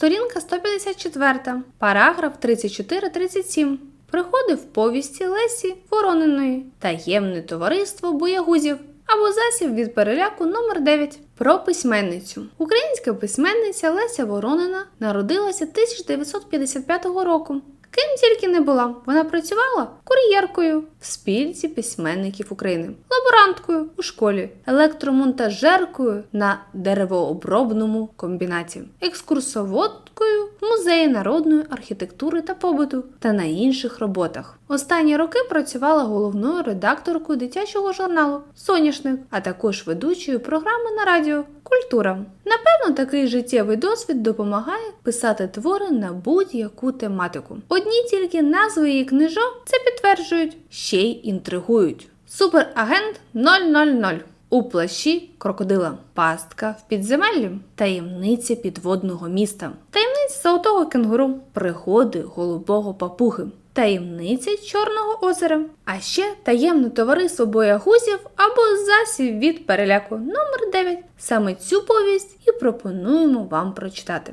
Сторінка 154, параграф 34-37. Приходи в повісті Лесі Ворониної, таємне товариство боягузів або засіб від переляку номер 9 про письменницю. Українська письменниця Леся Воронина народилася 1955 року. Ким тільки не була, вона працювала кур'єркою в спільці письменників України, лаборанткою у школі, електромонтажеркою на деревообробному комбінаті, екскурсоводкою музеї народної архітектури та побуту та на інших роботах. Останні роки працювала головною редакторкою дитячого журналу Соняшник, а також ведучою програми на радіо Культура. Напевно, такий життєвий досвід допомагає писати твори на будь-яку тематику. Одні тільки назви її книжок це підтверджують, ще й інтригують. Суперагент 000 у плащі крокодила, пастка в підземеллі, таємниця підводного міста, таємниця золотого кенгуру, пригоди голубого папуги, таємниця Чорного озера, а ще таємне товариство боягузів або засіб від переляку номер 9 Саме цю повість і пропонуємо вам прочитати.